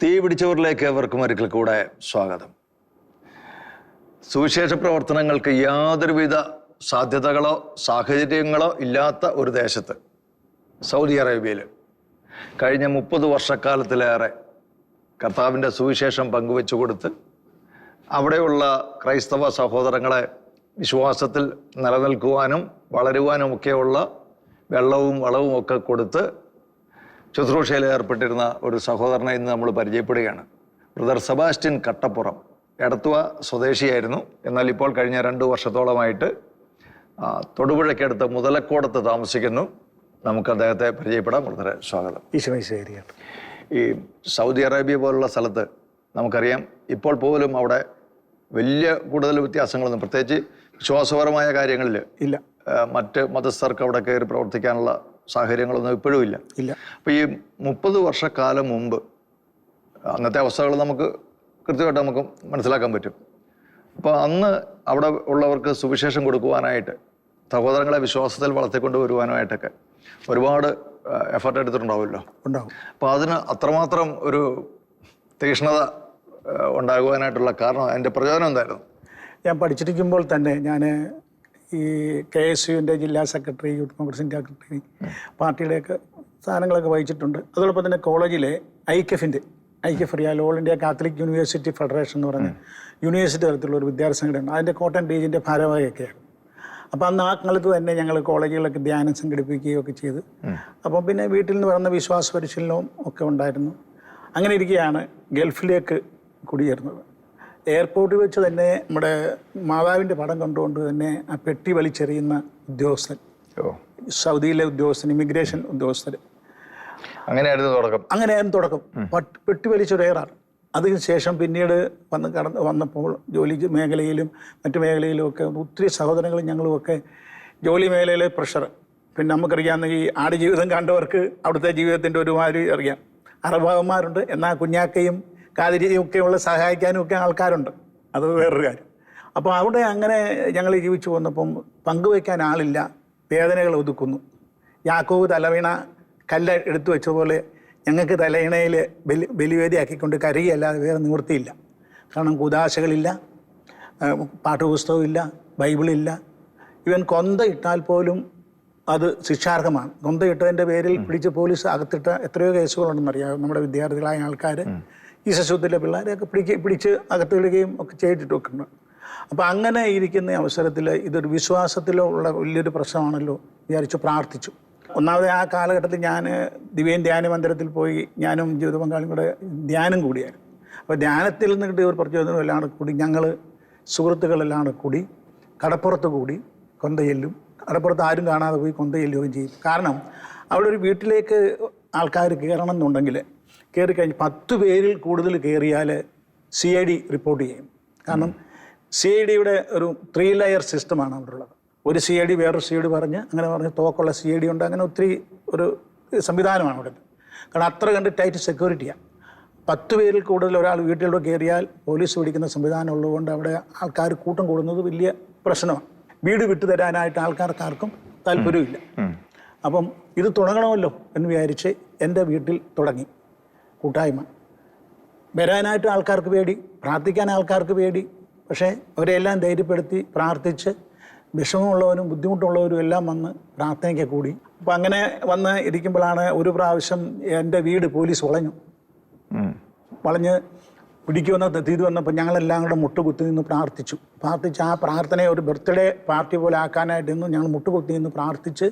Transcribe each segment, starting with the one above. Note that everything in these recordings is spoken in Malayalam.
തീ പിടിച്ചവരിലേക്ക് അവർക്കും ഒരിക്കൽ കൂടെ സ്വാഗതം. സുവിശേഷ പ്രവർത്തനങ്ങൾക്ക് യാതൊരുവിധ സാധ്യതകളോ സാഹചര്യങ്ങളോ ഇല്ലാത്ത ഒരു ദേശത്ത് സൗദി അറേബ്യയിൽ കഴിഞ്ഞ മുപ്പത് വർഷക്കാലത്തിലേറെ കർത്താവിന്റെ സുവിശേഷം പങ്കുവെച്ചു കൊടുത്ത് അവിടെയുള്ള ക്രൈസ്തവ സഹോദരങ്ങളെ വിശ്വാസത്തിൽ നിലനിൽക്കുവാനും വളരുവാനും ഒക്കെയുള്ള വെള്ളവും വളവും ഒക്കെ കൊടുത്ത് ശുശ്രൂഷയിൽ ഏർപ്പെട്ടിരുന്ന ഒരു സഹോദരനെ ഇന്ന് നമ്മൾ പരിചയപ്പെടുകയാണ്. Brother Sebastian Kattappuram. എടത്തുവ സ്വദേശിയായിരുന്നു. എന്നാൽ ഇപ്പോൾ കഴിഞ്ഞ രണ്ട് വർഷത്തോളമായിട്ട് തൊടുപുഴയ്ക്കടുത്ത് മുതലക്കോടത്ത് താമസിക്കുന്നു. നമുക്ക് അദ്ദേഹത്തെ പരിചയപ്പെടാം. വളരെ സ്വാഗതം. ഈ സൗദി അറേബ്യ പോലുള്ള സ്ഥലത്ത് നമുക്കറിയാം ഇപ്പോൾ പോലും അവിടെ വലിയ കൂടുതൽ വ്യത്യാസങ്ങളൊന്നും പ്രത്യേകിച്ച് വിശ്വാസപരമായ കാര്യങ്ങളിൽ ഇല്ല. മറ്റ് മതസ്ഥർക്ക് അവിടെ കയറി പ്രവർത്തിക്കാനുള്ള സാഹചര്യങ്ങളൊന്നും ഇപ്പോഴും ഇല്ല. ഇല്ല. അപ്പോൾ ഈ മുപ്പത് വർഷക്കാലം മുമ്പ് അന്നത്തെ അവസ്ഥകൾ നമുക്ക് കൃത്യമായിട്ട് നമുക്ക് മനസ്സിലാക്കാൻ പറ്റും. അപ്പോൾ അന്ന് അവിടെ ഉള്ളവർക്ക് സുവിശേഷം കൊടുക്കുവാനായിട്ട് സഹോദരങ്ങളെ വിശ്വാസത്തിൽ വളർത്തിക്കൊണ്ട് വരുവാനായിട്ടൊക്കെ ഒരുപാട് എഫർട്ട് എടുത്തിട്ടുണ്ടാവുമല്ലോ. ഉണ്ടാവും. അപ്പോൾ അതിന് അത്രമാത്രം ഒരു തീക്ഷ്ണത ഉണ്ടാകുവാനായിട്ടുള്ള കാരണം അതിന്റെ പ്രചോദനം എന്തായിരുന്നു? ഞാൻ പഠിച്ചിരിക്കുമ്പോൾ തന്നെ ഞാൻ ഈ കെ എസ് യുവിന്റെ ജില്ലാ സെക്രട്ടറി യൂത്ത് കോൺഗ്രസിന്റെ സെക്രട്ടറി പാർട്ടിയുടെയൊക്കെ സ്ഥാനങ്ങളൊക്കെ വഹിച്ചിട്ടുണ്ട്. അതോടൊപ്പം തന്നെ കോളേജിലെ ഐക്യഫിന്റെ ഐക്യഫ് റിയാൽ All India Catholic University Federation എന്ന് പറഞ്ഞ യൂണിവേഴ്സിറ്റി തരത്തിലുള്ള ഒരു വിദ്യാർത്ഥി സംഘടന അതിന്റെ കോട്ടൺ ഡീജിന്റെ ഭാരവാഹിയൊക്കെയാണ്. അപ്പോൾ അന്ന് ആ കാലത്ത് തന്നെ ഞങ്ങൾ കോളേജുകളിലൊക്കെ ധ്യാനം സംഘടിപ്പിക്കുകയും ഒക്കെ ചെയ്ത്. അപ്പം പിന്നെ വീട്ടിൽ നിന്ന് പറഞ്ഞ വിശ്വാസ പരിശീലനവും ഒക്കെ ഉണ്ടായിരുന്നു. അങ്ങനെ ഇരിക്കുകയാണ് ഗൾഫിലേക്ക് കുടിയേറുന്നത്. എയർപോർട്ടിൽ വെച്ച് തന്നെ നമ്മുടെ മാതാവിന്റെ പടം കണ്ടുകൊണ്ട് തന്നെ ആ പെട്ടി വലിച്ചെറിയുന്ന ഉദ്യോഗസ്ഥൻ. സൗദിയിലെ ഉദ്യോഗസ്ഥൻ ഇമിഗ്രേഷൻ ഉദ്യോഗസ്ഥർ അങ്ങനെയായിരുന്നു തുടക്കം. അങ്ങനെയായിരുന്നു തുടക്കം. പട്ട് പെട്ടി വലിച്ചൊരേറാണ് അതിനുശേഷം പിന്നീട് വന്ന് കടന്ന് വന്നപ്പോൾ ജോലി മേഖലയിലും മറ്റു മേഖലയിലും ഒക്കെ ഒത്തിരി സഹോദരങ്ങളും ഞങ്ങളുമൊക്കെ ജോലി മേഖലയിലെ പ്രഷർ പിന്നെ നമുക്കറിയാവുന്ന ഈ ആടുജീവിതം കണ്ടവർക്ക് അവിടുത്തെ ജീവിതത്തിന്റെ ഒരുമാതിരി അറിയാം. അറബാവന്മാരുണ്ട് എന്നാൽ കുഞ്ഞാക്കയും കാതിരിയും ഒക്കെയുള്ള സഹായിക്കാനും ഒക്കെ ആൾക്കാരുണ്ട്. അത് വേറൊരു കാര്യം. അപ്പോൾ അവിടെ അങ്ങനെ ഞങ്ങൾ ജീവിച്ചു വന്നപ്പം പങ്കുവയ്ക്കാൻ ആളില്ല. വേദനകൾ ഒതുക്കുന്നു. യാക്കോവ് തലവീണ കല്ല് എടുത്തു വെച്ചതുപോലെ ഞങ്ങൾക്ക് തലയിണയിൽ ബലി ബലിവേദിയാക്കിക്കൊണ്ട് കരയല്ലാതെ വേറെ നിവൃത്തിയില്ല. കാരണം കുദാശകളില്ല പാഠപുസ്തകമില്ല ബൈബിളില്ല. ഇവൻ കൊന്ത ഇട്ടാൽ പോലും അത് ശിക്ഷാർഹമാണ്. കൊന്ത ഇട്ടതിന്റെ പേരിൽ പിടിച്ച് പോലീസ് അകത്തിട്ട എത്രയോ കേസുകളുണ്ടെന്നറിയാം. നമ്മുടെ വിദ്യാർത്ഥികളായ ആൾക്കാർ ഈ ശിശുത്തിലെ പിള്ളേരെയൊക്കെ പിടിക്ക പിടിച്ച് അകത്തിടുകയും ഒക്കെ ചെയ്തിട്ട് ഉണ്ട് അപ്പോൾ അങ്ങനെ ഇരിക്കുന്ന അവസരത്തിൽ ഇതൊരു വിശ്വാസത്തിലോ ഉള്ള വലിയൊരു പ്രശ്നമാണല്ലോ വിചാരിച്ചു പ്രാർത്ഥിച്ചു. ഒന്നാമത് ആ കാലഘട്ടത്തിൽ ഞാൻ ദിവ്യൻ ധ്യാന മന്ദിരത്തിൽ പോയി ഞാനും ജീവിത പങ്കാളിയും കൂടെ ധ്യാനം കൂടിയായിരുന്നു. അപ്പോൾ ധ്യാനത്തിൽ നിന്ന് കിട്ടിയ ഒരു പ്രചോദനം എല്ലാം കൂടി ഞങ്ങൾ സുഹൃത്തുക്കളെല്ലാം കൂടി കടപ്പുറത്ത് കൂടി കൊന്തയെല്ലും കടപ്പുറത്ത് ആരും കാണാതെ പോയി കൊന്തയെല്ലുകയും ചെയ്യും കാരണം അവിടെ ഒരു വീട്ടിലേക്ക് ആൾക്കാർ കയറണം എന്നുണ്ടെങ്കിൽ കയറി കഴിഞ്ഞ് പത്ത് പേരിൽ കൂടുതൽ കയറിയാൽ സി ഐ ഡി റിപ്പോർട്ട് ചെയ്യും. കാരണം സി ഐ ഡിയുടെ ഒരു ത്രീ ലെയർ സിസ്റ്റമാണ് അവിടെ ഉള്ളത് ഒരു സി ഐ ഡി വേറൊരു സി ഐ ഡി പറഞ്ഞ് അങ്ങനെ പറഞ്ഞ് തോക്കുള്ള സി ഐ ഡി ഉണ്ട്. അങ്ങനെ ഒത്തിരി ഒരു സംവിധാനമാണ് അവിടെ കാരണം അത്ര കണ്ട് ടൈറ്റ് സെക്യൂരിറ്റിയാണ് പത്ത് പേരിൽ കൂടുതൽ ഒരാൾ വീട്ടിലൂടെ കയറിയാൽ പോലീസ് പിടിക്കുന്ന സംവിധാനം ഉള്ളതുകൊണ്ട് അവിടെ ആൾക്കാർ കൂട്ടം കൂടുന്നത് വലിയ പ്രശ്നമാണ്. വീട് വിട്ടു തരാനായിട്ട് ആൾക്കാർക്ക് ആർക്കും താല്പര്യമില്ല അപ്പം ഇത് തുടങ്ങണമല്ലോ എന്ന് വിചാരിച്ച് എന്റെ വീട്ടിൽ തുടങ്ങി. കൂട്ടായ്മ. വരാനായിട്ട് ആൾക്കാർക്ക് പേടി പ്രാർത്ഥിക്കാൻ ആൾക്കാർക്ക് പേടി. പക്ഷേ അവരെല്ലാം ധൈര്യപ്പെടുത്തി പ്രാർത്ഥിച്ച് വിഷമമുള്ളവരും ബുദ്ധിമുട്ടുള്ളവരും എല്ലാം വന്ന് പ്രാർത്ഥനയ്ക്ക് കൂടി. അപ്പം അങ്ങനെ വന്ന് ഇരിക്കുമ്പോഴാണ് ഒരു പ്രാവശ്യം എന്റെ വീട് പോലീസ് വളഞ്ഞു. വളഞ്ഞ് വളഞ്ഞ് പിടിക്കുമെന്ന് തീതി വന്നപ്പോൾ ഞങ്ങളെല്ലാം കൂടെ മുട്ടുകുത്തി നിന്ന് പ്രാർത്ഥിച്ചു. പ്രാർത്ഥിച്ച് ആ പ്രാർത്ഥനയെ ഒരു ബർത്ത്ഡേ പാർട്ടി പോലെ ആക്കാനായിട്ട് നിന്ന് ഞങ്ങൾ മുട്ടുകുത്തി നിന്ന് പ്രാർത്ഥിച്ച്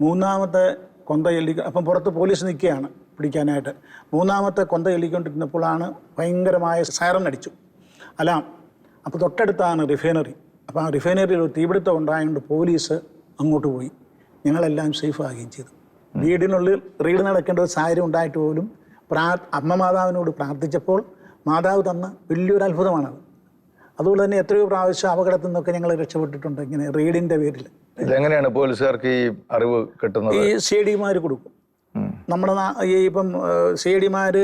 മൂന്നാമത്തെ കൊന്ത ചൊല്ലി അപ്പം പുറത്ത് പോലീസ് നിൽക്കുകയാണ്. പിടിക്കാനായിട്ട്. മൂന്നാമത്തെ കൊന്ത ചൊല്ലിക്കൊണ്ടിരുന്നപ്പോഴാണ് ഭയങ്കരമായ സൈറൻ അടിച്ചു. അലാം. അപ്പോൾ തൊട്ടടുത്താണ് റിഫൈനറി അപ്പോൾ ആ റിഫൈനറിയിൽ ഒരു തീപിടുത്തം ഉണ്ടായതുകൊണ്ട് പോലീസ് അങ്ങോട്ട് പോയി. ഞങ്ങളെല്ലാം സേഫ് ആകുകയും ചെയ്തു. വീടിനുള്ളിൽ റീഡ് നടക്കേണ്ട ഒരു സാഹചര്യം ഉണ്ടായിട്ട് പോലും പ്രാ അമ്മ മാതാവിനോട് പ്രാർത്ഥിച്ചപ്പോൾ മാതാവ് തന്ന വലിയൊരു അത്ഭുതമാണത്. അതുകൊണ്ട് തന്നെ എത്രയോ പ്രാവശ്യം അപകടത്തിൽ നിന്നൊക്കെ ഞങ്ങൾ രക്ഷപ്പെട്ടിട്ടുണ്ട് ഇങ്ങനെ റീഡിന്റെ പേരിൽ. ഇതെങ്ങനെയാണ് പോലീസുകാർക്ക് ഈ അറിവ് കിട്ടുന്നത്? ഈ സി ഡിമാർ കൊടുക്കും. നമ്മുടെ ഈ ഇപ്പം സി ഡിമാർ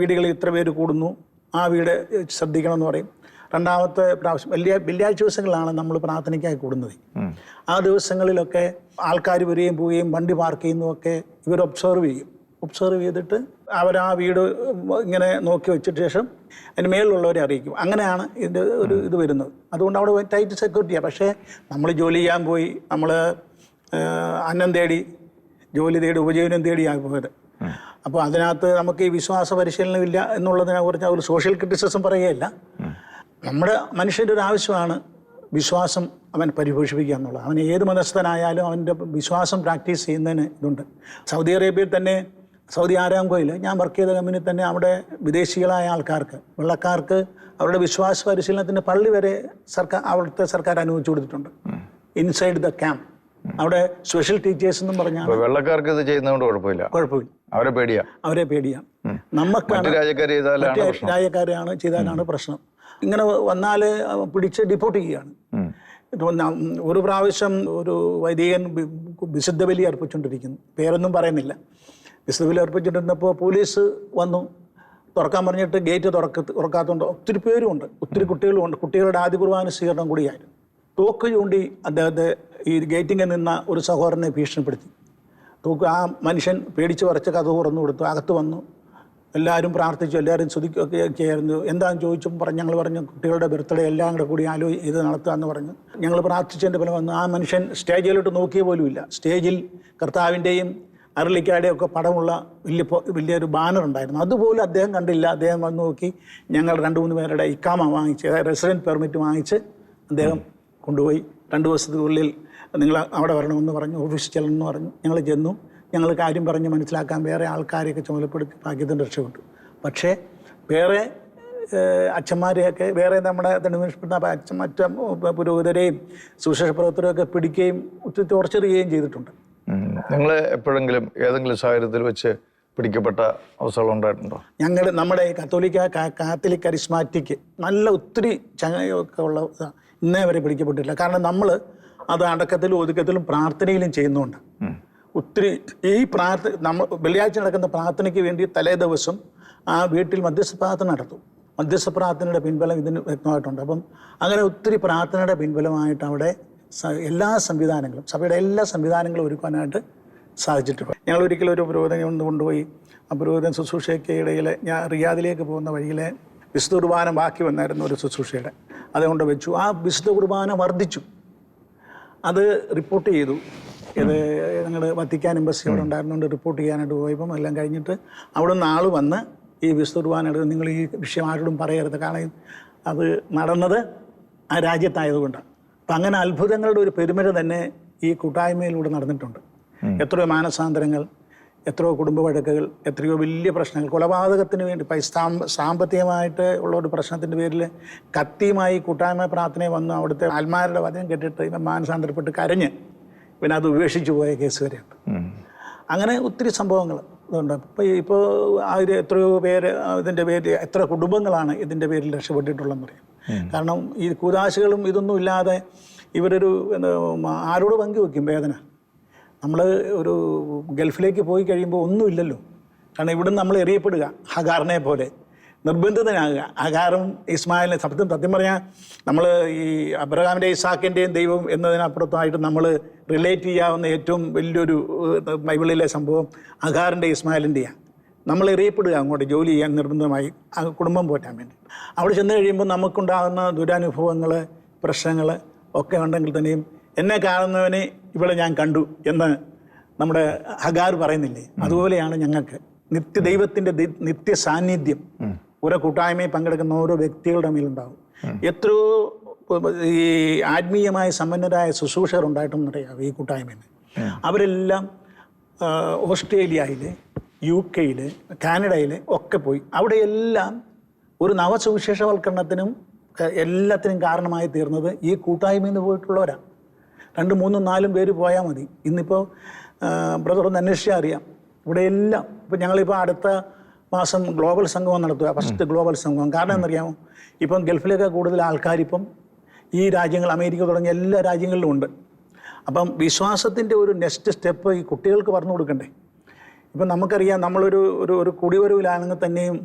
വീടുകളിൽ ഇത്ര പേര് കൂടുന്നു ആ വീട് ശ്രദ്ധിക്കണം എന്ന് പറയും. രണ്ടാമത്തെ പ്രാവശ്യം വലിയ വെള്ളിയാഴ്ച ദിവസങ്ങളാണ് നമ്മൾ പ്രാർത്ഥനയ്ക്കായി കൂടുന്നത്. ആ ദിവസങ്ങളിലൊക്കെ ആൾക്കാർ വരികയും പോവുകയും വണ്ടി പാർക്ക് ചെയ്യുന്നതൊക്കെ ഇവർ ഒബ്സർവ് ചെയ്യും. ഒബ്സർവ് ചെയ്തിട്ട് അവർ ആ വീട് ഇങ്ങനെ നോക്കി വെച്ചിട്ട് ശേഷം അതിന് മേളിലുള്ളവരെ അറിയിക്കും. അങ്ങനെയാണ് ഇതിന്റെ ഒരു ഇത് വരുന്നത്. അതുകൊണ്ട് അവിടെ ടൈറ്റ് സെക്യൂരിറ്റിയാണ് പക്ഷേ നമ്മൾ ജോലി ചെയ്യാൻ പോയി നമ്മൾ അന്നം തേടി ജോലി തേടി ഉപജീവനം തേടിയാണ് പോയത്. അപ്പോൾ അതിനകത്ത് നമുക്ക് ഈ വിശ്വാസ പരിശീലനമില്ല എന്നുള്ളതിനെ കുറിച്ച് ഒരു സോഷ്യൽ ക്രിറ്റിസിസം പറയുകയല്ല. നമ്മുടെ മനുഷ്യന്റെ ഒരു ആവശ്യമാണ് വിശ്വാസം അവൻ പരിപോഷിപ്പിക്കുക എന്നുള്ളത്. അവൻ ഏത് മതസ്ഥനായാലും അവന്റെ വിശ്വാസം പ്രാക്ടീസ് ചെയ്യുന്നതിന് ഇതുണ്ട്. സൗദി അറേബ്യയിൽ തന്നെ സൗദി ആരാംകോയിൽ ഞാൻ വർക്ക് ചെയ്ത കമ്പനി തന്നെ അവിടെ വിദേശികളായ ആൾക്കാർക്ക് വെള്ളക്കാർക്ക് അവരുടെ വിശ്വാസ പരിശീലനത്തിന്റെ പള്ളി വരെ സർക്കാർ അവിടുത്തെ സർക്കാർ അനുവദിച്ചു കൊടുത്തിട്ടുണ്ട്. ഇൻസൈഡ് ദ ക്യാമ്പ് അവിടെ സ്പെഷ്യൽ ടീച്ചേഴ്സ് എന്നും പറഞ്ഞാൽ വെള്ളക്കാർക്ക് ഇത് ചെയ്യുന്നതുകൊണ്ട് കുഴപ്പമില്ല. കുഴപ്പമില്ല. അവരെ പേടിയാ. അവരെ പേടിയാ. നമുക്കാണ് രാജ്യക്കാരാണ് ചെയ്താലാണ് പ്രശ്നം. ഇങ്ങനെ വന്നാൽ പിടിച്ച് ഡിപ്പോർട്ട് ചെയ്യുകയാണ്. ഒരു പ്രാവശ്യം ഒരു വൈദികൻ വിശുദ്ധ ബലി അർപ്പിച്ചുകൊണ്ടിരിക്കുന്നു പേരൊന്നും പറയുന്നില്ല. വിശുദ്ധ ബലി അർപ്പിച്ചുകൊണ്ടിരുന്നപ്പോൾ പോലീസ് വന്നു. തുറക്കാൻ പറഞ്ഞിട്ട് ഗേറ്റ് തുറക്ക തുറക്കാത്തതുകൊണ്ട് ഒത്തിരി പേരുമുണ്ട്. ഒത്തിരി കുട്ടികളുമുണ്ട്. കുട്ടികളുടെ ആദ്യ കുർബാന സ്വീകരണം കൂടിയായിരുന്നു. തോക്ക് ചൂണ്ടി അദ്ദേഹത്തെ ഈ ഗേറ്റിങ്ങിൽ നിന്ന ഒരു സഹോദരനെ ഭീഷണിപ്പെടുത്തി. തൂക്ക് ആ മനുഷ്യൻ പേടിച്ച് വരച്ച കഥ തുറന്നു കൊടുത്തു അകത്ത് വന്നു. എല്ലാവരും പ്രാർത്ഥിച്ചു എല്ലാവരും സ്തുതിക്കുകയൊക്കെ ആയിരുന്നു എന്താണെന്ന് ചോദിച്ചും പറഞ്ഞു ഞങ്ങൾ പറഞ്ഞു കുട്ടികളുടെ ബർത്ത്ഡേ എല്ലാം കൂടെ കൂടി ആലോ ഇത് നടത്തുക എന്ന് പറഞ്ഞു. ഞങ്ങൾ പ്രാർത്ഥിച്ചതിന്റെ ഫലം വന്നു. ആ മനുഷ്യൻ സ്റ്റേജിലോട്ട് നോക്കിയ പോലുമില്ല. സ്റ്റേജിൽ കർത്താവിന്റെയും അരളിക്കാടെയും ഒക്കെ പടമുള്ള വലിയ വലിയൊരു ബാനർ ഉണ്ടായിരുന്നു. അതുപോലും അദ്ദേഹം കണ്ടില്ല. അദ്ദേഹം വന്ന് നോക്കി ഞങ്ങൾ രണ്ട് മൂന്ന് പേരുടെ ഇക്കാമ വാങ്ങിച്ച് റെസിഡന്റ് പെർമിറ്റ് വാങ്ങിച്ച് അദ്ദേഹം കൊണ്ടുപോയി. രണ്ട് ദിവസത്തിനുള്ളിൽ നിങ്ങൾ അവിടെ വരണമെന്ന് പറഞ്ഞു ഓഫീസിൽ ചെല്ലണമെന്ന് പറഞ്ഞു. ഞങ്ങൾ ചെന്നു. ഞങ്ങൾ കാര്യം പറഞ്ഞ് മനസ്സിലാക്കാൻ വേറെ ആൾക്കാരെയൊക്കെ ചുമതലപ്പെടുത്തി ഭാഗ്യത്തിന്റെ രക്ഷപ്പെട്ടു. പക്ഷേ വേറെ അച്ഛന്മാരെയൊക്കെ വേറെ നമ്മുടെ തണിമനുഷ്യപ്പെട്ട അച്ഛൻ മറ്റ പുരോഹിതരെയും സുശേഷ പ്രവർത്തകരെയൊക്കെ പിടിക്കുകയും ഒത്തിരി ടോർച്ചർ ചെയ്യുകയും ചെയ്തിട്ടുണ്ട്. നിങ്ങൾ എപ്പോഴെങ്കിലും ഏതെങ്കിലും സാഹചര്യത്തിൽ വെച്ച് പിടിക്കപ്പെട്ട അവസരം ഉണ്ടായിട്ടുണ്ടോ? ഞങ്ങൾ നമ്മുടെ കത്തോലിക്ക കാത്തലിക് കരിസ്മാറ്റിക് നല്ല ഒത്തിരി ചങ്ങയൊക്കെ ഉള്ള. ഇന്നേ വരെ പിടിക്കപ്പെട്ടിട്ടില്ല. കാരണം നമ്മൾ അത് അടക്കത്തിലും ഒതുക്കത്തിലും പ്രാർത്ഥനയിലും ചെയ്യുന്നുണ്ട്. ഒത്തിരി ഈ പ്രാർത്ഥന നമ്മൾ വെള്ളിയാഴ്ച നടക്കുന്ന പ്രാർത്ഥനയ്ക്ക് വേണ്ടി തലേ ദിവസം ആ വീട്ടിൽ മധ്യസ്ഥ പ്രാർത്ഥന നടത്തും. മധ്യസ്ഥ പ്രാർത്ഥനയുടെ പിൻബലം ഇതിന് വ്യക്തമായിട്ടുണ്ട്. അപ്പം അങ്ങനെ ഒത്തിരി പ്രാർത്ഥനയുടെ പിൻബലമായിട്ട് അവിടെ എല്ലാ സംവിധാനങ്ങളും സഭയുടെ എല്ലാ സംവിധാനങ്ങളും ഒരുക്കാനായിട്ട് സാധിച്ചിട്ടുണ്ട്. ഞങ്ങൾ ഒരിക്കലും ഒരു പുരോഹിതനെ ഒന്ന് കൊണ്ടുപോയി ആ പുരോഹിതൻ ശുശ്രൂഷയ്ക്ക് ഇടയിൽ ഞാൻ റിയാദിലേക്ക് പോകുന്ന വഴിയിലെ വിശുദ്ധ കുർബാന ബാക്കി വന്നായിരുന്നു ഒരു ശുശ്രൂഷയുടെ. അതുകൊണ്ട് വെച്ചു. ആ വിശുദ്ധ കുർബാന വർദ്ധിച്ചു. അത് റിപ്പോർട്ട് ചെയ്തു. ഇത് ഞങ്ങളുടെ വത്തിക്കാൻ എംബസി അവിടെ ഉണ്ടായിരുന്നുകൊണ്ട് റിപ്പോർട്ട് ചെയ്യാനായിട്ട് പോയപ്പം എല്ലാം കഴിഞ്ഞിട്ട് അവിടെ നിന്ന് ആൾ വന്ന് ഈ വിസ്തുർബാനെടുത്ത് നിങ്ങൾ ഈ വിഷയം ആരോടും പറയരുത്. കാരണം അത് നടന്നത് ആ രാജ്യത്തായതുകൊണ്ടാണ് അപ്പം അങ്ങനെ അത്ഭുതങ്ങളുടെ ഒരു പെരുമഴ തന്നെ ഈ കൂട്ടായ്മയിലൂടെ നടന്നിട്ടുണ്ട്. എത്രയോ മാനസാന്തരങ്ങൾ എത്രയോ കുടുംബ വഴക്കുകൾ എത്രയോ വലിയ പ്രശ്നങ്ങൾ കൊലപാതകത്തിന് വേണ്ടി പൈസ സാമ്പത്തികമായിട്ട് ഉള്ള ഒരു പ്രശ്നത്തിന്റെ പേരിൽ കത്തിയുമായി കൂട്ടായ്മ പ്രാർത്ഥനയെ വന്ന്. അവിടുത്തെ ആത്മാരുടെ വചനം കെട്ടിട്ട് ഇവൻ മാനസാന്തരപ്പെട്ട് കരഞ്ഞ് പിന്നെ അത് ഉപേക്ഷിച്ചു പോയ കേസ് വരെയുണ്ട്. അങ്ങനെ ഒത്തിരി സംഭവങ്ങൾ ഇതുണ്ട്. ഇപ്പോൾ ഇപ്പോൾ അതിൽ എത്രയോ പേര് ഇതിന്റെ പേര് എത്ര കുടുംബങ്ങളാണ് ഇതിന്റെ പേരിൽ രക്ഷപ്പെട്ടിട്ടുള്ളതെന്ന് അറിയാം കാരണം ഈ കൂതാശകളും ഇതൊന്നും ഇല്ലാതെ ഇവരൊരു ആരോട് പങ്കുവെക്കും വേദന. നമ്മൾ ഒരു ഗൾഫിലേക്ക് പോയി കഴിയുമ്പോൾ ഒന്നുമില്ലല്ലോ കാരണം ഇവിടുന്ന് നമ്മൾ എറിയപ്പെടുക ഹഗാറിനെ പോലെ. നിർബന്ധിതനാകുക. ഹഗാറും ഇസ്മായിലിനെ സത്യം സത്യം പറഞ്ഞാൽ നമ്മൾ ഈ അബ്രഹാമിന്റെ ഇസാക്കിന്റെയും ദൈവം എന്നതിനപ്പുറത്തായിട്ട് നമ്മൾ റിലേറ്റ് ചെയ്യാവുന്ന ഏറ്റവും വലിയൊരു ബൈബിളിലെ സംഭവം അഗാറിന്റെ ഇസ്മായിലിന്റെയാണ് നമ്മൾ എറിയപ്പെടുക അങ്ങോട്ട് ജോലി ചെയ്യാൻ നിർബന്ധമായി കുടുംബം പോറ്റാൻ വേണ്ടി. അവിടെ ചെന്ന് കഴിയുമ്പോൾ നമുക്കുണ്ടാകുന്ന ദുരനുഭവങ്ങൾ പ്രശ്നങ്ങൾ ഒക്കെ ഉണ്ടെങ്കിൽ തന്നെയും എന്നെ കാണുന്നവനെ ഇവിടെ ഞാൻ കണ്ടു എന്ന് നമ്മുടെ ഹഗാർ പറയുന്നില്ലേ? അതുപോലെയാണ് ഞങ്ങൾക്ക്. നിത്യ ദൈവത്തിന്റെ നിത്യ സാന്നിധ്യം ഓരോ കൂട്ടായ്മയിൽ പങ്കെടുക്കുന്ന ഓരോ വ്യക്തികളുടെ മേലുണ്ടാവും. എത്രയോ ഈ ആത്മീയമായ സമ്പന്നരായ ശുശ്രൂഷകർ ഉണ്ടായിട്ടുണ്ടെന്നറിയാം ഈ കൂട്ടായ്മയിൽ. അവരെല്ലാം ഓസ്ട്രേലിയയിൽ യു കെയിൽ കാനഡയിൽ ഒക്കെ പോയി. അവിടെയെല്ലാം ഒരു നവസുവിശേഷവൽക്കരണത്തിനും എല്ലാത്തിനും കാരണമായി തീർന്നത് ഈ കൂട്ടായ്മയിൽ നിന്ന് പോയിട്ടുള്ളവരാണ് രണ്ട് മൂന്നും നാലും പേര് പോയാൽ മതി. ഇന്നിപ്പോൾ ബ്രദർ ഒന്ന് അന്വേഷിച്ചാൽ അറിയാം. ഇവിടെ എല്ലാം ഇപ്പം ഞങ്ങളിപ്പോൾ അടുത്ത മാസം ഗ്ലോബൽ സംഗമം നടത്തുക ഫസ്റ്റ് ഗ്ലോബൽ സംഗമം. കാരണം എന്നറിയാമോ ഇപ്പം ഗൾഫിലൊക്കെ കൂടുതൽ ആൾക്കാരിപ്പം ഈ രാജ്യങ്ങൾ അമേരിക്ക തുടങ്ങിയ എല്ലാ രാജ്യങ്ങളിലും ഉണ്ട്. അപ്പം വിശ്വാസത്തിന്റെ ഒരു നെക്സ്റ്റ് സ്റ്റെപ്പ് ഈ കുട്ടികൾക്ക് പറഞ്ഞു കൊടുക്കണ്ടേ? ഇപ്പം നമുക്കറിയാം നമ്മളൊരു ഒരു ഒരു കുടിവരവിലാണെങ്കിൽ തന്നെയും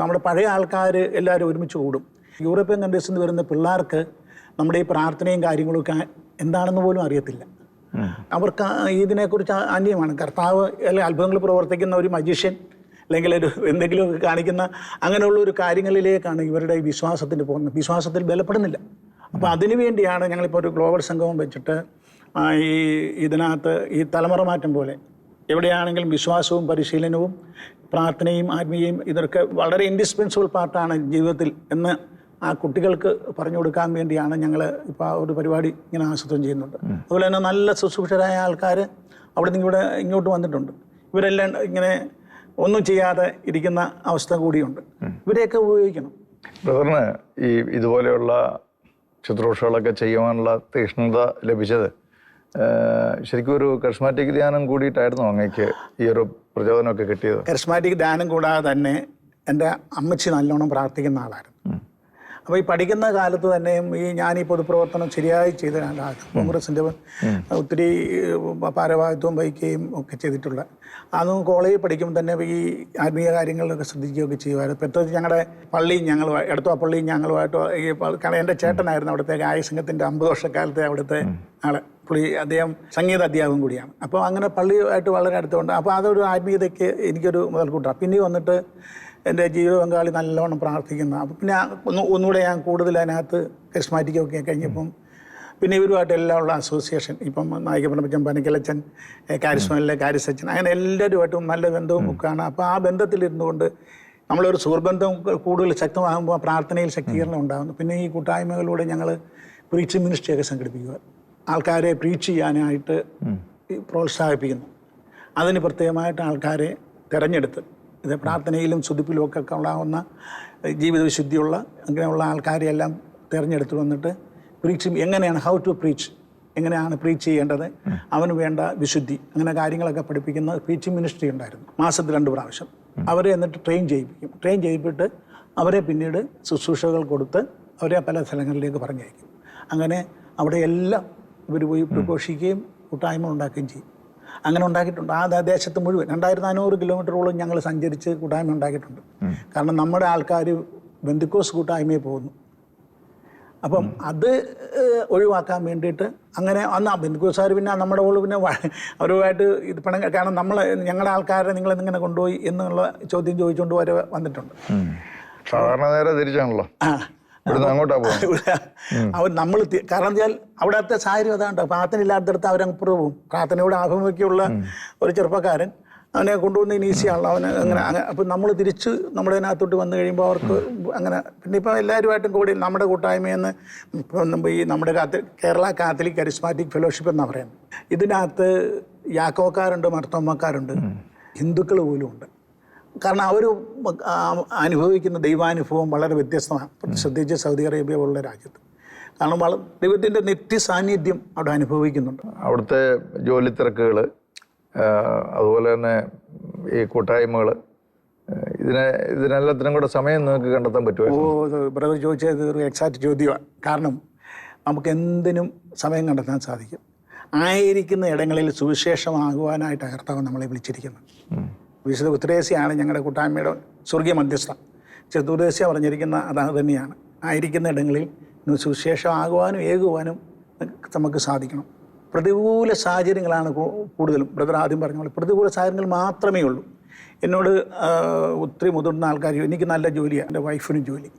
നമ്മുടെ പഴയ ആൾക്കാർ എല്ലാവരും ഒരുമിച്ച് കൂടും. യൂറോപ്യൻ കൺട്രീസിൽ നിന്ന് വരുന്ന പിള്ളേർക്ക് നമ്മുടെ ഈ പ്രാർത്ഥനയും കാര്യങ്ങളൊക്കെ എന്താണെന്ന് പോലും അറിയത്തില്ല. അവർക്ക് ഇതിനെക്കുറിച്ച് അന്യമാണ്. കർത്താവ് അല്ലെങ്കിൽ അത്ഭുതങ്ങൾ പ്രവർത്തിക്കുന്ന ഒരു മജീഷ്യൻ അല്ലെങ്കിൽ ഒരു എന്തെങ്കിലുമൊക്കെ കാണിക്കുന്ന അങ്ങനെയുള്ള ഒരു കാര്യങ്ങളിലേക്കാണ് ഇവരുടെ വിശ്വാസത്തിന് പോകുന്നത്. വിശ്വാസത്തിൽ ബലപ്പെടുന്നില്ല. അപ്പോൾ അതിനു വേണ്ടിയാണ് ഞങ്ങളിപ്പോൾ ഒരു ഗ്ലോബൽ സംഗമം വെച്ചിട്ട് ഈ ഇതിനകത്ത് ഈ തലമുറ മാറ്റം പോലെ എവിടെയാണെങ്കിലും വിശ്വാസവും പരിശീലനവും പ്രാർത്ഥനയും ആത്മീയയും ഇതൊക്കെ വളരെ ഇൻഡിസ്പെൻസിബിൾ പാർട്ടാണ് ജീവിതത്തിൽ എന്ന് ആ കുട്ടികൾക്ക് പറഞ്ഞു കൊടുക്കാൻ വേണ്ടിയാണ് ഞങ്ങൾ ഇപ്പോൾ ആ ഒരു പരിപാടി ഇങ്ങനെ ആസൂത്രണം ചെയ്യുന്നുണ്ട്. അതുപോലെ തന്നെ നല്ല ശുശ്രൂഷരായ ആൾക്കാർ അവിടെ നിന്ന് ഇവിടെ ഇങ്ങോട്ട് വന്നിട്ടുണ്ട്. ഇവരെല്ലാം ഇങ്ങനെ ഒന്നും ചെയ്യാതെ ഇരിക്കുന്ന അവസ്ഥ കൂടിയുണ്ട്. ഇവരെയൊക്കെ ഉപയോഗിക്കണം. ബ്രദറിന് ഈ ഇതുപോലെയുള്ള ശുശ്രൂഷകളൊക്കെ ചെയ്യുവാനുള്ള തീക്ഷ്ണത ലഭിച്ചത് ശരിക്കും ഒരു കരിസ്മാറ്റിക് ധ്യാനം കൂടിയിട്ടായിരുന്നു അങ്ങേക്ക് ഈ ഒരു പ്രചോദനമൊക്കെ കിട്ടിയത്. കരിസ്മാറ്റിക് ധ്യാനം കൂടാതെ തന്നെ എന്റെ അമ്മച്ചി നല്ലോണം പ്രാർത്ഥിക്കുന്ന ആളായിരുന്നു. അപ്പോൾ ഈ പഠിക്കുന്ന കാലത്ത് തന്നെയും ഈ ഞാൻ ഈ പൊതുപ്രവർത്തനം ശരിയായി ചെയ്ത ആളാണ് കോൺഗ്രസിന്റെ ഒത്തിരി ഭാരവാഹിത്വം വഹിക്കുകയും ഒക്കെ ചെയ്തിട്ടുള്ള. അതും കോളേജിൽ പഠിക്കുമ്പോൾ തന്നെ ഈ ആത്മീയ കാര്യങ്ങളിലൊക്കെ ശ്രദ്ധിക്കുകയൊക്കെ ചെയ്യുമായിരുന്നു. പ്രത്യേകിച്ച് ഞങ്ങളുടെ പള്ളിയും ഞങ്ങൾ എടുത്തോ പള്ളിയും ഞങ്ങളുമായിട്ട് ഈ കാരണം എന്റെ ചേട്ടനായിരുന്നു അവിടുത്തെ ഗായ സംഘത്തിന്റെ അമ്പത് വർഷക്കാലത്തെ അവിടുത്തെ ആൾ. പുള്ളി അദ്ദേഹം സംഗീത അധ്യാപകം കൂടിയാണ്. അപ്പോൾ അങ്ങനെ പള്ളിയുമായിട്ട് വളരെ അടുത്തുണ്ട് അപ്പോൾ അതൊരു ആത്മീയതയ്ക്ക് എനിക്കൊരു മുതൽക്കൂട്ടാണ്. പിന്നെ വന്നിട്ട് എന്റെ ജീവിത പങ്കാളി നല്ലവണ്ണം പ്രാർത്ഥിക്കുന്ന. അപ്പം പിന്നെ ഒന്ന് ഒന്നുകൂടെ ഞാൻ കൂടുതൽ അതിനകത്ത് കരിസ്മാറ്റിക്കൊക്കെ കഴിഞ്ഞപ്പം പിന്നെ ഇവരുമായിട്ട് എല്ലാം ഉള്ള അസോസിയേഷൻ ഇപ്പം നായികപ്രപഞ്ചം പനക്കിലച്ചൻ കാരിസ്മലിലെ കാരിസച്ചൻ അങ്ങനെ എല്ലാവരുമായിട്ടും നല്ല ബന്ധവും ഒക്കെയാണ്. അപ്പോൾ ആ ബന്ധത്തിലിരുന്നു കൊണ്ട് നമ്മളൊരു സുഹൃബന്ധം കൂടുതൽ ശക്തമാകുമ്പോൾ ആ പ്രാർത്ഥനയിൽ ശക്തീകരണം ഉണ്ടാകുന്നു. പിന്നെ ഈ കൂട്ടായ്മകളിലൂടെ ഞങ്ങൾ പ്രീച്ച് മിനിസ്ട്രിയൊക്കെ സംഘടിപ്പിക്കുക. ആൾക്കാരെ പ്രീച്ച് ചെയ്യാനായിട്ട് പ്രോത്സാഹിപ്പിക്കുന്നു. അതിന് പ്രത്യേകമായിട്ട് ആൾക്കാരെ തിരഞ്ഞെടുത്ത് ഇത് പ്രാർത്ഥനയിലും ശുദ്ധിപ്പിലും ഒക്കെ ഉണ്ടാകുന്ന ജീവിത വിശുദ്ധിയുള്ള അങ്ങനെയുള്ള ആൾക്കാരെയെല്ലാം തിരഞ്ഞെടുത്ത് വന്നിട്ട് പ്രീച്ച് എങ്ങനെയാണ് ഹൗ ടു പ്രീച്ച് എങ്ങനെയാണ് പ്രീച്ച് ചെയ്യേണ്ടത്? അവന് വേണ്ട വിശുദ്ധി. അങ്ങനെ കാര്യങ്ങളൊക്കെ പഠിപ്പിക്കുന്ന പ്രീച്ചിങ് മിനിസ്ട്രി ഉണ്ടായിരുന്നു. മാസത്തിൽ രണ്ട് പ്രാവശ്യം. അവരെ എന്നിട്ട് ട്രെയിൻ ചെയ്യിപ്പിക്കും. ട്രെയിൻ ചെയ്യിപ്പിട്ട് അവരെ പിന്നീട് ശുശ്രൂഷകൾ കൊടുത്ത് അവരെ പല സ്ഥലങ്ങളിലേക്ക് പറഞ്ഞയക്കും. അങ്ങനെ അവിടെ എല്ലാം ഇവർ പോയി പ്രഘോഷിക്കുകയും കൂട്ടായ്മ ഉണ്ടാക്കുകയും ചെയ്യും. അങ്ങനെ ഉണ്ടാക്കിയിട്ടുണ്ട്. ആ ദേശത്ത് മുഴുവൻ രണ്ടായിരത്തി നാനൂറ് കിലോമീറ്ററോളം ഞങ്ങൾ സഞ്ചരിച്ച് കൂട്ടായ്മ ഉണ്ടാക്കിയിട്ടുണ്ട്. കാരണം നമ്മുടെ ആൾക്കാർ ബന്ധുക്കോസ് കൂട്ടായ്മയിൽ പോകുന്നു. അപ്പം അത് ഒഴിവാക്കാൻ വേണ്ടിയിട്ട് അങ്ങനെ അന്ന് ബന്ധുക്കോസാർ പിന്നെ നമ്മുടെ ഓൾ പിന്നെ അവരുമായിട്ട് ഇത് പണം കാരണം നമ്മൾ ഞങ്ങളുടെ ആൾക്കാരെ നിങ്ങൾ എന്നിങ്ങനെ കൊണ്ടുപോയി എന്നുള്ള ചോദ്യം ചോദിച്ചുകൊണ്ട് വരെ വന്നിട്ടുണ്ട്. സാധാരണ നേരെ തിരിച്ചാണല്ലോ. ആ. അങ്ങോട്ടാ അവർ നമ്മൾ കാരണം വെച്ചാൽ അവിടത്തെ സാഹചര്യം അതാണ് പ്രാർത്ഥന ഇല്ലാത്തടത്ത് അവരപ്പുറം പോകും പ്രാർത്ഥനയോട് ആഭിമുഖ്യമുള്ള ഒരു ചെറുപ്പക്കാരൻ അവനെ കൊണ്ടുവന്ന് ഈസിയാണല്ലോ അവന് അങ്ങനെ അങ്ങനെ അപ്പം നമ്മൾ തിരിച്ച് നമ്മുടെ അതിനകത്തോട്ട് വന്നു കഴിയുമ്പോൾ അവർക്ക് അങ്ങനെ പിന്നെ ഇപ്പം എല്ലാവരുമായിട്ടും കൂടി നമ്മുടെ കൂട്ടായ്മയെന്ന് ഇപ്പം ഈ നമ്മുടെ കാത്ത കേരള കാത്തലിക് കരിസ്മാറ്റിക് ഫെലോഷിപ്പ് എന്നാണ് പറയുന്നത്. ഇതിനകത്ത് യാക്കോക്കാരുണ്ട് മർത്തോമ്മക്കാരുണ്ട്. ഹിന്ദുക്കൾ പോലും ഉണ്ട്. കാരണം അവർ അനുഭവിക്കുന്ന ദൈവാനുഭവം വളരെ വ്യത്യസ്തമാണ്. പ്രത്യേകിച്ച് സൗദി അറേബ്യ പോലുള്ള രാജ്യത്ത്. കാരണം വള ദൈവത്തിന്റെ നിത്യ സാന്നിധ്യം അവിടെ അനുഭവിക്കുന്നുണ്ട്. അവിടുത്തെ ജോലി തിരക്കുകൾ അതുപോലെ തന്നെ ഈ കൂട്ടായ്മകൾ ഇതിനെ ഇതിനെല്ലാത്തിനും കൂടെ സമയം നിങ്ങൾക്ക് കണ്ടെത്താൻ പറ്റുമോ? ഓ ബ്രദർ ചോദിച്ചത് ഒരു എക്സാക്റ്റ് ചോദ്യമാണ്. കാരണം നമുക്ക് എന്തിനും സമയം കണ്ടെത്താൻ സാധിക്കും. ആയിരിക്കുന്ന ഇടങ്ങളിൽ സുവിശേഷമാകുവാനായിട്ട് കർത്താവ് നമ്മളെ വിളിച്ചിരിക്കുന്നത് വിശുദ്ധ ഉത്തരേസ്യാണ് ഞങ്ങളുടെ കൂട്ടായ്മയുടെ സ്വർഗീയ മധ്യസ്ഥ. ചതുർദേശ പറഞ്ഞിരിക്കുന്ന അതാണ് തന്നെയാണ് ആയിരിക്കുന്ന ഇടങ്ങളിൽ സുവിശേഷമാകുവാനും ഏകുവാനും നമുക്ക് സാധിക്കണം. പ്രതികൂല സാഹചര്യങ്ങളാണ് കൂടുതലും. ബ്രദർ ആദ്യം പറഞ്ഞ പോലെ പ്രതികൂല സാഹചര്യങ്ങൾ മാത്രമേ ഉള്ളൂ. എന്നോട് ഒത്തിരി മുതിർന്ന ആൾക്കാർ എനിക്ക് നല്ല ജോലിയാണ് എന്റെ വൈഫിനും ജോലി.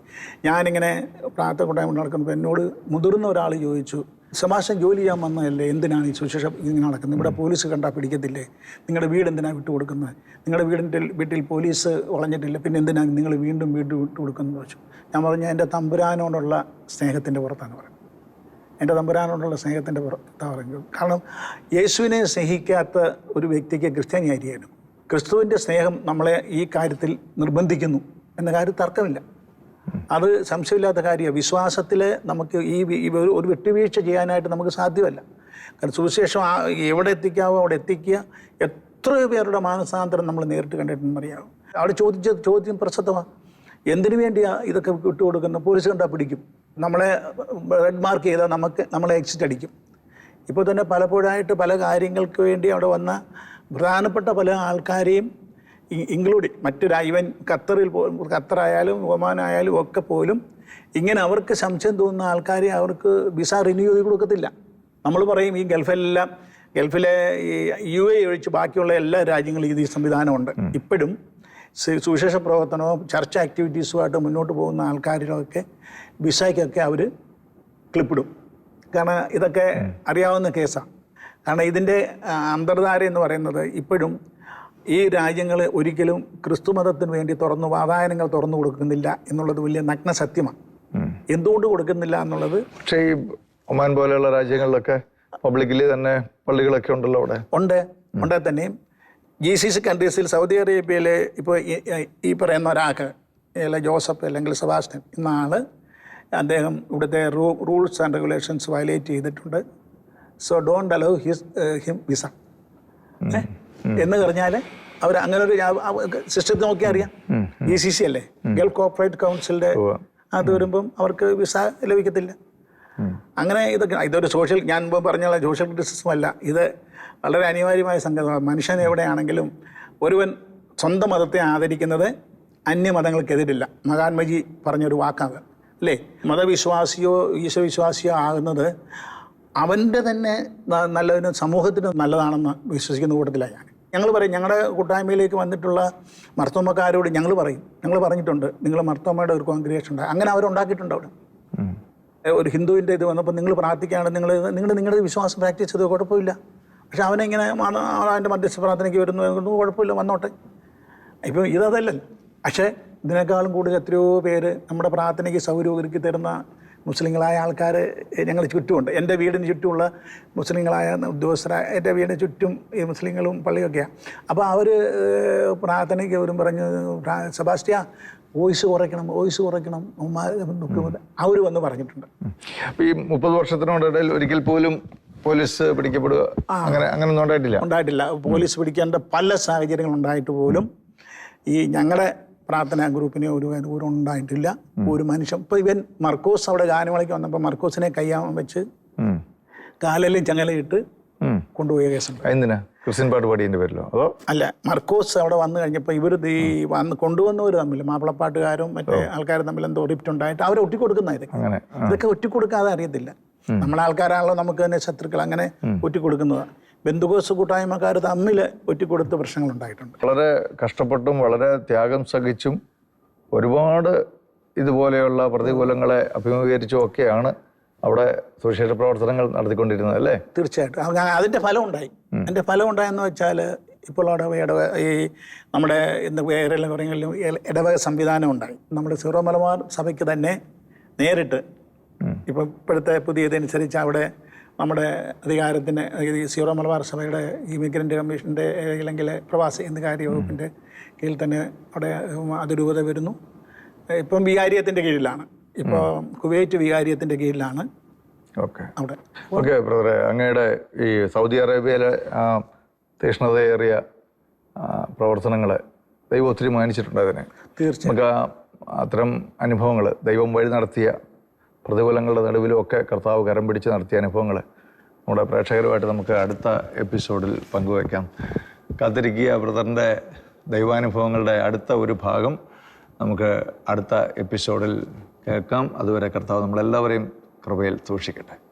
ഞാനിങ്ങനെ പ്രാർത്ഥന കൂട്ടായ്മ നടക്കുമ്പോൾ എന്നോട് മുതിർന്ന ഒരാൾ ചോദിച്ചു സമാശം ജോലി ചെയ്യാൻ വന്നതല്ലേ? എന്തിനാണ് ഈ സുശേഷം ഇങ്ങനെ നടക്കുന്നത്? ഇവിടെ പോലീസ് കണ്ടാൽ പിടിക്കത്തില്ലേ? നിങ്ങളുടെ വീട് എന്തിനാണ് വിട്ടു കൊടുക്കുന്നത്? നിങ്ങളുടെ വീടിന്റെ വീട്ടിൽ പോലീസ് വളഞ്ഞിട്ടില്ല പിന്നെ എന്തിനാണ് നിങ്ങൾ വീണ്ടും വീട് വിട്ടു കൊടുക്കുന്നത് ചോദിച്ചു. ഞാൻ പറഞ്ഞു എന്റെ തമ്പുരാനോടുള്ള സ്നേഹത്തിന്റെ പുറത്താണ് പറയുന്നത് എന്റെ തമ്പുരാനോടുള്ള സ്നേഹത്തിന്റെ പുറത്താണ് പറയുന്നത്. കാരണം യേശുവിനെ സ്നേഹിക്കാത്ത ഒരു വ്യക്തിക്ക് ക്രിസ്ത്യാനിയായിരിക്കും ക്രിസ്തുവിന്റെ സ്നേഹം നമ്മളെ ഈ കാര്യത്തിൽ നിർബന്ധിക്കുന്നു എന്ന കാര്യം തർക്കമില്ല. അത് സംശയമില്ലാത്ത കാര്യമാണ്. വിശ്വാസത്തിൽ നമുക്ക് ഈ ഒരു വിട്ടുവീഴ്ച ചെയ്യാനായിട്ട് നമുക്ക് സാധ്യമല്ല. കാരണം സുവിശേഷം എവിടെ എത്തിക്കാവോ അവിടെ എത്തിക്കുക. എത്ര പേരുടെ മാനസാന്തരം നമ്മൾ നേരിട്ട് കണ്ടിട്ടുണ്ടെന്നറിയാവും അവിടെ ചോദിച്ച ചോദ്യം പ്രസക്തമാണ് എന്തിനു വേണ്ടിയാണ് ഇതൊക്കെ വിട്ടുകൊടുക്കുന്നത്? പോലീസ് കണ്ടാൽ പിടിക്കും. നമ്മളെ റെഡ് മാർക്ക് ചെയ്താൽ നമുക്ക് നമ്മളെ എക്സിറ്റ് അടിക്കും. ഇപ്പോൾ തന്നെ പലപ്പോഴായിട്ട് പല കാര്യങ്ങൾക്ക് വേണ്ടി അവിടെ വന്ന പ്രധാനപ്പെട്ട പല ആൾക്കാരെയും ഇൻക്ലൂഡിങ് മറ്റൊരു ഇവൻ ഖത്തറിൽ പോ ഖത്തറായാലും ഒമാനായാലും ഒക്കെ പോലും ഇങ്ങനെ അവർക്ക് സംശയം തോന്നുന്ന ആൾക്കാരെ അവർക്ക് വിസ റിന്യൂ ചെയ്ത് കൊടുക്കത്തില്ല. നമ്മൾ പറയും ഈ ഗൾഫിലെല്ലാം ഗൾഫിലെ ഈ യു എ ഒഴിച്ച് ബാക്കിയുള്ള എല്ലാ രാജ്യങ്ങളിലും ഈ സംവിധാനമുണ്ട്. ഇപ്പോഴും സുവിശേഷ പ്രവർത്തനവും ചർച്ച ആക്ടിവിറ്റീസുമായിട്ട് മുന്നോട്ട് പോകുന്ന ആൾക്കാരിലൊക്കെ വിസയ്ക്കൊക്കെ അവർ ക്ലിപ്പിടും. കാരണം ഇതൊക്കെ അറിയാവുന്ന കേസാണ് കാരണം ഇതിന്റെ അന്തർധാര എന്ന് പറയുന്നത് ഇപ്പോഴും ഈ രാജ്യങ്ങൾ ഒരിക്കലും ക്രിസ്തുമതത്തിന് വേണ്ടി തുറന്നു വാതായനങ്ങൾ തുറന്നു കൊടുക്കുന്നില്ല എന്നുള്ളത് വലിയ നഗ്ന സത്യമാണ്. എന്തുകൊണ്ട് കൊടുക്കുന്നില്ല എന്നുള്ളത്? പക്ഷേ ഈ ഒമാൻ പോലെയുള്ള രാജ്യങ്ങളിലൊക്കെ പബ്ലിക്കലി തന്നെ പള്ളികളൊക്കെ ഉണ്ടല്ലോ അവിടെ. ഉണ്ട്. ഉണ്ട് തന്നെയും ജി സി സി കൺട്രീസിൽ സൗദി അറേബ്യയിലെ ഇപ്പോൾ ഈ- പറയുന്ന ഒരാൾക്ക് അല്ല ജോസഫ് അല്ലെങ്കിൽ സെബാസ്റ്റ്യൻ എന്ന ആൾ അദ്ദേഹം ഇവിടുത്തെ room rules and regulations violate ചെയ്തിട്ടുണ്ട്. So don't allow his him visa എന്ന് പറഞ്ഞാൽ അവർ അങ്ങനെ ഒരു സിസ്റ്റത്തെ നോക്കി അറിയാം. ഇ സി സി അല്ലേ? ഗൾഫ് കോർപ്പറേറ്റ് കൗൺസിലിന്റെ. അത് വരുമ്പം അവർക്ക് വിസ ലഭിക്കത്തില്ല. അങ്ങനെ ഇതൊക്കെ ഇതൊരു സോഷ്യൽ ഞാൻ പറഞ്ഞ സോഷ്യൽ ക്രിറ്റിസിസം അല്ല. ഇത് വളരെ അനിവാര്യമായ സംഗതിയാണ് മനുഷ്യൻ എവിടെയാണെങ്കിലും ഒരുവൻ സ്വന്തം മതത്തെ ആദരിക്കുന്നത് അന്യമതങ്ങൾക്കെതിരില്ല. മഹാത്മജി പറഞ്ഞൊരു വാക്കാണ്. അല്ലേ? മതവിശ്വാസിയോ ഈശ്വരവിശ്വാസിയോ ആകുന്നത് അവന്റെ തന്നെ നല്ലതിന് സമൂഹത്തിന് നല്ലതാണെന്ന് വിശ്വസിക്കുന്ന കൂട്ടത്തിലാണ് ഞാൻ. ഞങ്ങൾ പറയും ഞങ്ങളുടെ കൂട്ടായ്മയിലേക്ക് വന്നിട്ടുള്ള മർത്തോമക്കാരോട് ഞങ്ങൾ പറയും. ഞങ്ങൾ പറഞ്ഞിട്ടുണ്ട് നിങ്ങൾ മർത്തോമയുടെ ഒരു കോൺഗ്രിഗേഷൻ ഉണ്ട്. അങ്ങനെ അവരുണ്ടാക്കിയിട്ടുണ്ട് അവിടെ. ഒരു ഹിന്ദുവിന്റെ ഇത് വന്നപ്പോൾ നിങ്ങൾ പ്രാർത്ഥിക്കുകയാണ് നിങ്ങൾ നിങ്ങൾ നിങ്ങളുടെ വിശ്വാസം പ്രാക്ടീസ് ചെയ്ത് കുഴപ്പമില്ല. പക്ഷെ അവനെങ്ങനെ അവന്റെ മധ്യസ്ഥ പ്രാർത്ഥനയ്ക്ക് വരുന്നു കുഴപ്പമില്ല വന്നോട്ടെ. ഇപ്പം ഇതല്ലേ പക്ഷേ ഇതിനേക്കാളും കൂടുതൽ എത്രയോ പേര് നമ്മുടെ പ്രാർത്ഥനയ്ക്ക് സൗകര്യം ഒരുക്കി തരുന്ന മുസ്ലിങ്ങളായ ആൾക്കാർ ഞങ്ങൾ ചുറ്റുമുണ്ട്. എന്റെ വീടിന് ചുറ്റുമുള്ള മുസ്ലിങ്ങളായ ഉദ്യോഗസ്ഥരായ എന്റെ വീടിന് ചുറ്റും ഈ മുസ്ലിങ്ങളും പള്ളിയൊക്കെയാണ്. അപ്പോൾ അവർ പ്രാർത്ഥനയ്ക്ക് അവരും പറഞ്ഞു "പ്രാ- സെബാസ്റ്റ്യ വോയിസ് കുറയ്ക്കണം വോയിസ് കുറയ്ക്കണം അവർ വന്ന്. പറഞ്ഞിട്ടുണ്ട്. ഈ മുപ്പത് വർഷത്തിനോടിടയിൽ ഒരിക്കൽ പോലും പോലീസ് പിടിക്കപ്പെടുക അങ്ങനെ അങ്ങനെ ഒന്നും ഉണ്ടായിട്ടില്ല? ഉണ്ടായിട്ടില്ല. പോലീസ് പിടിക്കേണ്ട പല സാഹചര്യങ്ങൾ ഉണ്ടായിട്ട് പോലും ഈ ഞങ്ങളുടെ പ്രാർത്ഥനാ ഗ്രൂപ്പിനെ ഒരു ഒരു ഉണ്ടായിട്ടില്ല. ഒരു മനുഷ്യൻ ഇപ്പൊ ഇവൻ മർക്കോസ് അവിടെ ഗാനമേളയ്ക്ക് വന്നപ്പോൾ മർക്കോസിനെ കയ്യാമം വെച്ച്. കാലിലും ചങ്ങലയിട്ട് കൊണ്ടുപോയ കേസുണ്ട്. എന്തിനാ ക്രിസ്ത്യൻ പാട്ട് പാടിയതിന്റെ പേരിലോ? അതോ അല്ല മർക്കോസ് അവിടെ വന്നു കഴിഞ്ഞപ്പോൾ ഇവർ ഈ വന്ന് കൊണ്ടുവന്നവർ തമ്മിൽ മാപ്പിളപ്പാട്ടുകാരും മറ്റേ ആൾക്കാരും തമ്മിൽ എന്തോ റിപ്റ്റ് ഉണ്ടായിട്ട് അവരെ ഒറ്റിക്കൊടുക്കുന്ന ഇതൊക്കെ. ഇതൊക്കെ ഒറ്റിക്കൊടുക്കാതെ അറിയത്തില്ല. നമ്മളെ ആൾക്കാരാണല്ലോ നമുക്ക് തന്നെ ശത്രുക്കൾ അങ്ങനെ ഒറ്റിക്കൊടുക്കുന്നതാണ് ബന്ധുക്കോസ് കൂട്ടായ്മക്കാർ തമ്മിൽ ഒറ്റിക്കൊടുത്ത പ്രശ്നങ്ങളുണ്ടായിട്ടുണ്ട്. വളരെ കഷ്ടപ്പെട്ടും വളരെ ത്യാഗം സഹിച്ചും ഒരുപാട് ഇതുപോലെയുള്ള പ്രതികൂലങ്ങളെ അഭിമുഖീകരിച്ചും ഒക്കെയാണ് അവിടെ സുവിശേഷ പ്രവർത്തനങ്ങൾ നടത്തിക്കൊണ്ടിരുന്നത് അല്ലേ? തീർച്ചയായിട്ടും. അത് അതിന്റെ ഫലം ഉണ്ടായി. അതിന്റെ ഫലം ഉണ്ടായെന്ന് വെച്ചാൽ ഇപ്പോൾ അവിടെ ഇടവ ഈ നമ്മുടെ ഇന്ന് വേറെ കാര്യങ്ങളിലും ഇടവക സംവിധാനം ഉണ്ടായി. നമ്മുടെ സീറോ മലബാർ സഭയ്ക്ക് തന്നെ നേരിട്ട് ഇപ്പം ഇപ്പോഴത്തെ പുതിയതനുസരിച്ച് അവിടെ നമ്മുടെ അധികാരത്തിന് സീറോ മലബാർ സഭയുടെ ഇമിഗ്രന്റ് കമ്മീഷന്റെ അല്ലെങ്കിൽ പ്രവാസി എന്ന കാര്യവകുപ്പിന്റെ കീഴിൽ തന്നെ അവിടെ അതിരൂപത വരുന്നു. ഇപ്പം വികാരിയത്തിന്റെ കീഴിലാണ്. ഇപ്പോൾ കുവൈറ്റ് വികാരിയത്തിന്റെ കീഴിലാണ്. ഓക്കെ. അവിടെ. ഓക്കെ ബ്രദറെ അങ്ങയുടെ ഈ സൗദി അറേബ്യയിലെ തീക്ഷ്ണതയേറിയ പ്രവർത്തനങ്ങൾ ദൈവം ഒത്തിരി മാനിച്ചിട്ടുണ്ട് അതിനെ. തീർച്ചയായും. നമുക്ക് അത്തരം അനുഭവങ്ങൾ ദൈവം വഴി നടത്തിയ പ്രതികൂലങ്ങളുടെ നടുവിലും ഒക്കെ കർത്താവ് കരം പിടിച്ച് നടത്തിയ അനുഭവങ്ങൾ നമ്മുടെ പ്രേക്ഷകരുമായിട്ട് നമുക്ക് അടുത്ത എപ്പിസോഡിൽ പങ്കുവയ്ക്കാം. കാത്തിരിക്കുക ബ്രദറിന്റെ ദൈവാനുഭവങ്ങളുടെ അടുത്ത ഒരു ഭാഗം നമുക്ക് അടുത്ത എപ്പിസോഡിൽ കേൾക്കാം. അതുവരെ കർത്താവ് നമ്മളെല്ലാവരെയും കൃപയിൽ സൂക്ഷിക്കട്ടെ.